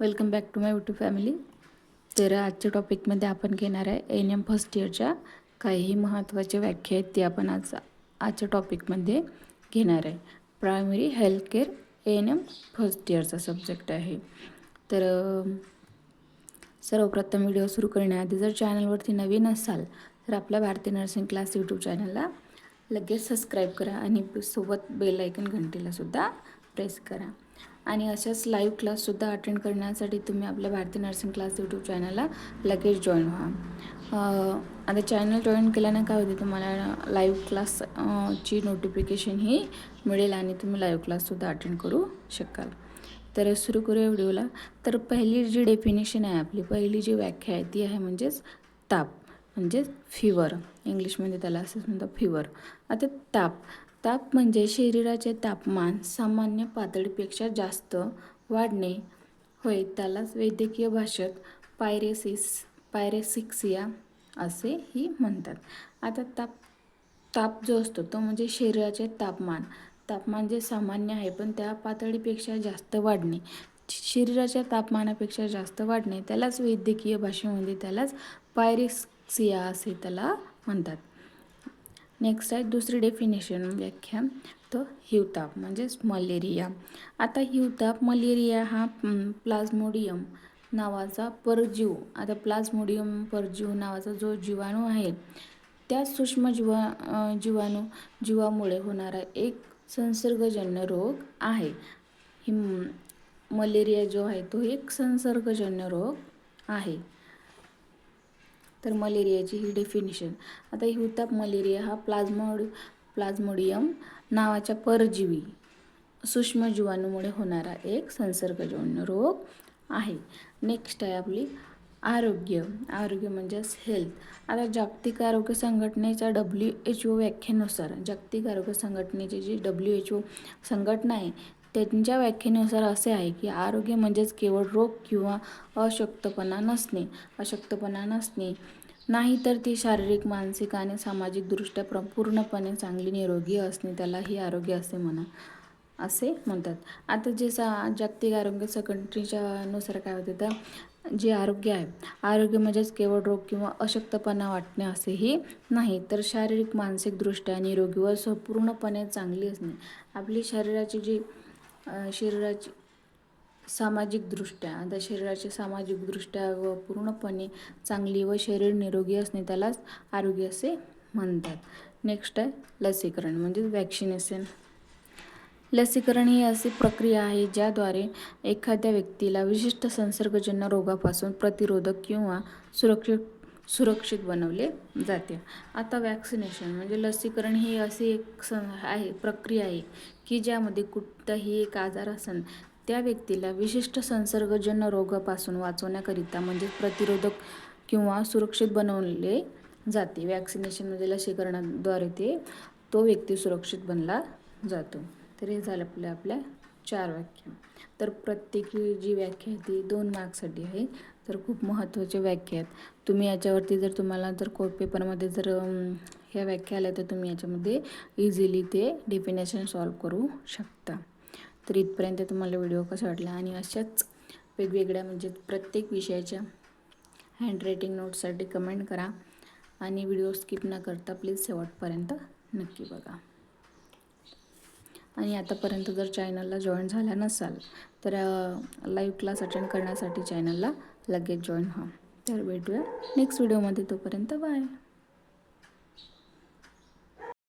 Welcome back to my YouTube family तर आजच्या टॉपिकमध्ये आपण घेणार आहे एन एम फर्स्ट इयरच्या काही महत्त्वाच्या व्याख्या आहेत ते आपण आज आजच्या टॉपिकमध्ये घेणार आहे. Primary health care N M first इयरचा subject आहे. तर सर्वप्रथम व्हिडिओ सुरू करण्याआधी जर चॅनलवरती नवीन असाल तर आपल्या भारतीय नर्सिंग क्लास यूट्यूब चॅनलला लगेच सबस्क्राईब करा आणि सोबत बेल आयकन घंटीलासुद्धा प्रेस करा. आणि अशाच लाईव्ह क्लाससुद्धा अटेंड करण्यासाठी तुम्ही आपल्या भारतीय नर्सिंग क्लास यूट्यूब चॅनलला लगेच जॉईन व्हा. आता चॅनल जॉईन केल्यानं काय होते तुम्हाला लाईव्ह क्लास ची नोटिफिकेशन ही मिळेल आणि तुम्ही लाईव्ह क्लाससुद्धा अटेंड करू शकाल. तर सुरू करूया व्हिडिओला तर पहिली जी डेफिनेशन आहे आपली पहिली जी व्याख्या आहे ती आहे म्हणजेच ताप म्हणजेच फिवर इंग्लिशमध्ये त्याला असंच म्हणतात फिवर आता ताप ताप म्हणजे शरीराचे तापमान सामान्य पातळीपेक्षा जास्त वाढणे होय त्यालाच वैद्यकीय भाषेत पायरेसिस पायरेसिक्सिया असेही म्हणतात. आता ताप ताप जो असतो तो म्हणजे शरीराचे तापमान. तापमान जे सामान्य आहे पण त्या पातळीपेक्षा जास्त वाढणे. शरीराच्या तापमानापेक्षा जास्त वाढणे त्यालाच वैद्यकीय भाषेमध्ये त्यालाच पायरेक्सिया असे त्याला म्हणतात. नेक्स्ट आहे दुसरी डेफिनेशन व्याख्या. तर हिवताप म्हणजेच मलेरिया. आता हिवताप मलेरिया हा प्लाझ्मोडियम नावाचा परजीव आता प्लाझ्मोडियम परजीव नावाचा जो जीवाणू आहे त्या सूक्ष्म जीवा जीवाणू जीवामुळे होणारा एक संसर्गजन्य रोग आहे. ही मलेरिया जो आहे तो एक संसर्गजन्य रोग आहे. तर मलेरियाची ही डेफिनिशन आता हिवताप मलेरिया हा प्लाझ्मोड प्लाझ्मोडियम नावाच्या परजीवी सूक्ष्म जीवाणूमुळे होणारा एक संसर्गजन्य रोग आहे. नेक्स्ट आहे आपली आरोग्य. आरोग्य म्हणजेच हेल्थ आता जागतिक आरोग्य संघटनेच्या डब्ल्यू एच ओ व्याख्येनुसार जागतिक आरोग्य संघटनेची जी डब्ल्यू एच ओ संघटना आहे त्यांच्या व्याख्येनुसार असे आहे की आरोग्य म्हणजेच केवळ रोग किंवा अशक्तपणा नसणे अशक्तपणा नसणे. नाही तर ती शारीरिक मानसिक आणि सामाजिकदृष्ट्या प्र पूर्णपणे चांगली निरोगी असणे त्यालाही आरोग्य असे म्हणा असे म्हणतात. आता जे सा जागतिक आरोग्य संघटनेच्या नुसार काय होते तर जे आरोग्य आहे आरोग्य म्हणजेच केवळ रोग किंवा अशक्तपणा वाटणे असेही नाही तर शारीरिक मानसिकदृष्ट्या निरोगी व संपूर्णपणे चांगली असणे. आपली शरीराची जी शरीराची सामाजिकदृष्ट्या आता शरीराची सामाजिकदृष्ट्या व पूर्णपणे चांगली व शरीर निरोगी असणे त्यालाच आरोग्य असे म्हणतात. नेक्स्ट आहे लसीकरण म्हणजे वॅक्सिनेशन लसीकरण ही अशी प्रक्रिया आहे ज्याद्वारे एखाद्या व्यक्तीला विशिष्ट संसर्गजन्य रोगापासून प्रतिरोधक किंवा सुरक्षित सुरक्षित बनवले जाते. आता वॅक्सिनेशन म्हणजे लसीकरण ही अशी एक स आहे प्रक्रिया आहे की ज्यामध्ये कुठलाही एक आजार असेल त्या व्यक्तीला विशिष्ट संसर्गजन्य रोगापासून वाचवण्याकरिता म्हणजे प्रतिरोधक किंवा सुरक्षित बनवले जाते. वॅक्सिनेशनमध्ये म्हणजे लसीकरणाद्वारे ते तो व्यक्ती सुरक्षित बनला जातो. तर हे झालं आपल्या आपल्या चार व्याख्या तर प्रत्येकी जी व्याख्या आहे ती दोन मार्क्ससाठी आहे. तर खूप महत्त्वाचे व्याख्या आहेत. तुम्ही याच्यावरती जर तुम्हाला जर कोर्ट पेपरमध्ये जर ह्या व्याख्या आल्या तर तुम्ही याच्यामध्ये इझिली ते डेफिनेशन सॉल्व करू शकता. तर इथपर्यंत तुम्हाला व्हिडिओ कसा वाटला आणि अशाच वेगवेगळ्या म्हणजे प्रत्येक विषयाच्या हँडरायटिंग नोट्ससाठी कमेंट करा. आणि व्हिडिओ स्किप न करता प्लीज शेवटपर्यंत नक्की बघा. आणि आतापर्यंत जर चॅनलला जॉईन झाला नसाल तर लाईव्ह क्लास अटेंड करण्यासाठी चॅनलला लगेच जॉईन व्हा. तर भेटूया नेक्स्ट व्हिडिओमध्ये तोपर्यंत बाय